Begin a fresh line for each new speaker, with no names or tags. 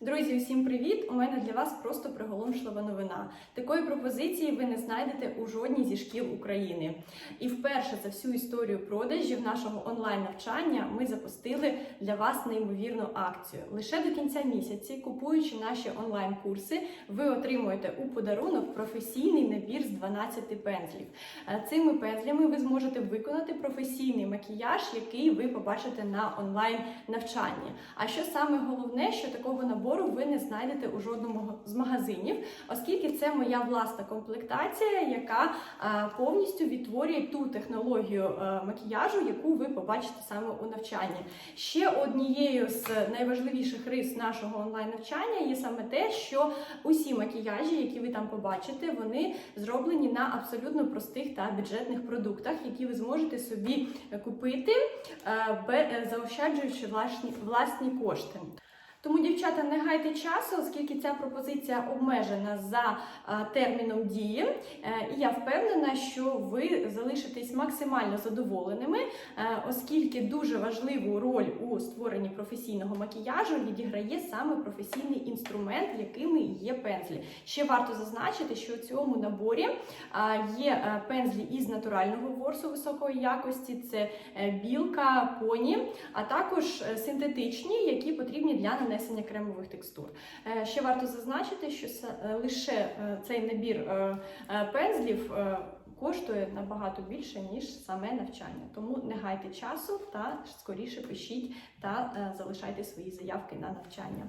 Друзі, усім привіт! У мене для вас просто приголомшлива новина. Такої пропозиції ви не знайдете у жодній зі шкіл України. І вперше за всю історію продажів нашого онлайн-навчання ми запустили для вас неймовірну акцію. Лише до кінця місяці, купуючи наші онлайн-курси, ви отримуєте у подарунок професійний набір з 12 пензлів. Е, Цими пензлями ви зможете виконати професійний макіяж, який ви побачите на онлайн навчанні. А що саме головне, що такого набору ви не знайдете у жодному з магазинів, оскільки це моя власна комплектація, яка повністю відтворює ту технологію е, макіяжу, яку ви побачите саме у навчанні. Ще однією з найважливіших рис нашого онлайн навчання є саме те, що усі макіяжі, які ви там побачите, вони зроблені на абсолютно простих та бюджетних продуктах, які ви зможете собі купити, е, е, заощаджуючи власні кошти. Тому, дівчата, не гайте часу, оскільки ця пропозиція обмежена за е, терміном дії. Е, І я впевнена, що ви залишитесь максимально задоволеними, е, оскільки дуже важливу роль у створенні професійного макіяжу відіграє саме професійний інструмент, якими є пензлі. Ще варто зазначити, що у цьому наборі є пензлі із натурального ворсу високої якості, це білка, поні, а також синтетичні, які потрібні для нанесення кремових текстур. Е, Ще варто зазначити, що е, лише е, цей набір пензлів. Коштує набагато більше ніж саме навчання, тому не гайте часу та скоріше пишіть та залишайте свої заявки на навчання.